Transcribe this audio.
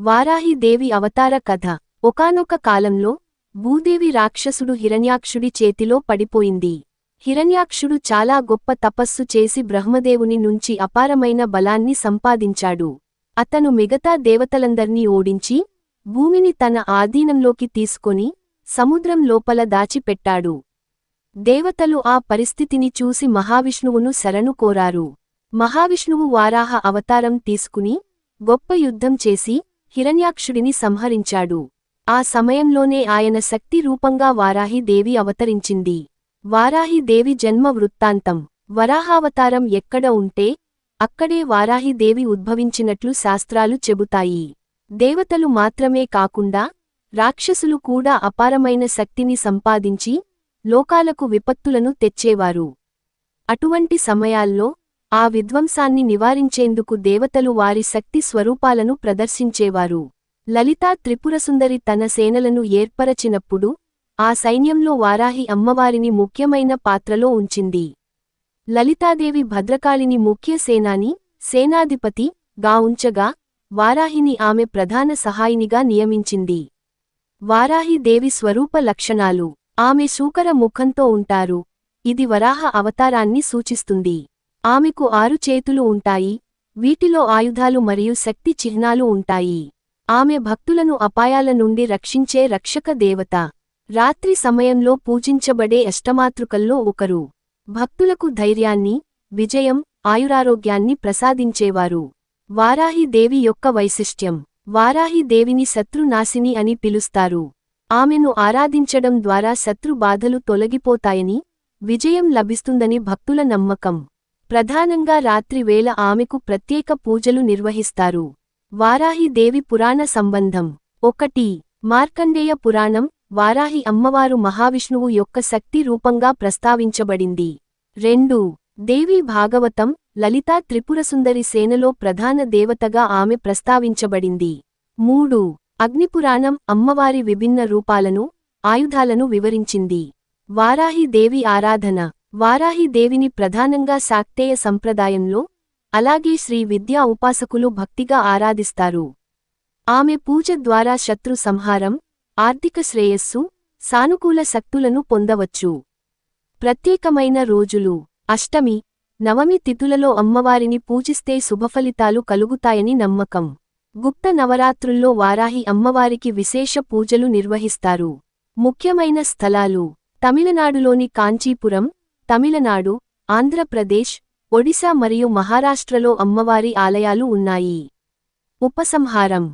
వారాహి దేవి అవతార కథ. ఒకానొక కాలంలో భూదేవి రాక్షసుడు హిరణ్యాక్షుడి చేతిలో పడిపోయింది. హిరణ్యాక్షుడు చాలా గొప్ప తపస్సు చేసి బ్రహ్మదేవుని నుంచి అపారమైన బలాన్ని సంపాదించాడు. అతను మిగతా దేవతలందర్నీ ఓడించి భూమిని తన ఆధీనంలోకి తీసుకొని సముద్రం లోపల దాచిపెట్టాడు. దేవతలు ఆ పరిస్థితిని చూసి మహావిష్ణువును శరణు కోరారు. మహావిష్ణువు వారాహ అవతారం తీసుకుని గొప్ప యుద్ధం చేసి హిరణ్యాక్షుడిని సంహరించాడు. ఆ సమయంలోనే ఆయన శక్తి రూపంగా వారాహిదేవి అవతరించింది. వారాహి దేవి జన్మ వృత్తాంతం. వరాహావతారం ఎక్కడ ఉంటే అక్కడే వారాహిదేవి ఉద్భవించినట్లు శాస్త్రాలు చెబుతాయి. దేవతలు మాత్రమే కాకుండా రాక్షసులు కూడా అపారమైన శక్తిని సంపాదించి లోకాలకు విపత్తులను తెచ్చేవారు. అటువంటి సమయాల్లో ఆ విధ్వంసాన్ని నివారించేందుకు దేవతలు వారి శక్తి స్వరూపాలను ప్రదర్శించేవారు. లలితా త్రిపురసుందరి తన సేనలను ఏర్పరచినప్పుడు ఆ సైన్యంలో వారాహి అమ్మవారిని ముఖ్యమైన పాత్రలో ఉంచింది. లలితాదేవి భద్రకాళిని ముఖ్య సేనాని సేనాధిపతి గా ఉంచగా వారాహిని ఆమె ప్రధాన సహాయినిగా నియమించింది. వారాహి దేవి స్వరూప లక్షణాలు. ఆమె శూకర ముఖంతో ఉంటారు. ఇది వరాహ అవతారాన్ని సూచిస్తుంది. ఆమెకు ఆరు చేతులు ఉంటాయి వీటిలో ఆయుధాలు మరియు శక్తి చిహ్నాలు ఉంటాయి. ఆమె భక్తులను అపాయాల నుండి రక్షించే రక్షక దేవత. రాత్రి సమయంలో పూజించబడే అష్టమాతృకల్లో ఒకరు. భక్తులకు ధైర్యాన్ని విజయం ఆయురారోగ్యాన్ని ప్రసాదించేవారు. వారాహి దేవి యొక్క వైశిష్ట్యం. వారాహి దేవిని శత్రునాశిని అని పిలుస్తారు. ఆమెను ఆరాధించడం ద్వారా శత్రు బాధలు తొలగిపోతాయని విజయం లభిస్తుందని భక్తుల నమ్మకం. ప్రధానంగా రాత్రి వేళ ఆమెకు ప్రత్యేక పూజలు నిర్వహిస్తారు. వారాహి దేవి పురాణ సంబంధం. ఒకటి మార్కండేయ పురాణం వారాహి అమ్మవారు మహావిష్ణువు యొక్క శక్తి రూపంగా ప్రస్తావించబడింది. రెండు దేవి భాగవతం లలితా త్రిపురసుందరి సేనలో ప్రధాన దేవతగా ఆమె ప్రస్తావించబడింది. మూడు అగ్నిపురాణం అమ్మవారి విభిన్న రూపాలను ఆయుధాలను వివరించింది. వారాహి దేవి ఆరాధన. వారాహి దేవిని ప్రధానంగా శాక్తేయ సంప్రదాయంలో అలాగే శ్రీ విద్యా ఉపాసకులు భక్తిగా ఆరాధిస్తారు. ఆమె పూజ ద్వారా శత్రు సంహారం ఆర్థిక శ్రేయస్సు సానుకూల శక్తులను పొందవచ్చు. ప్రత్యేకమైన రోజులు అష్టమి నవమి తిథులలో అమ్మవారిని పూజిస్తే శుభఫలితాలు కలుగుతాయని నమ్మకం. గుప్త నవరాత్రుల్లో వారాహి అమ్మవారికి విశేష పూజలు నిర్వహిస్తారు. ముఖ్యమైన స్థలాలు తమిళనాడులోని కాంచీపురం తమిళనాడు ఆంధ్రప్రదేశ్ ఒడిశా మరియు మహారాష్ట్రలో అమ్మవారి ఆలయాలు ఉన్నాయి. ఉపసంహారం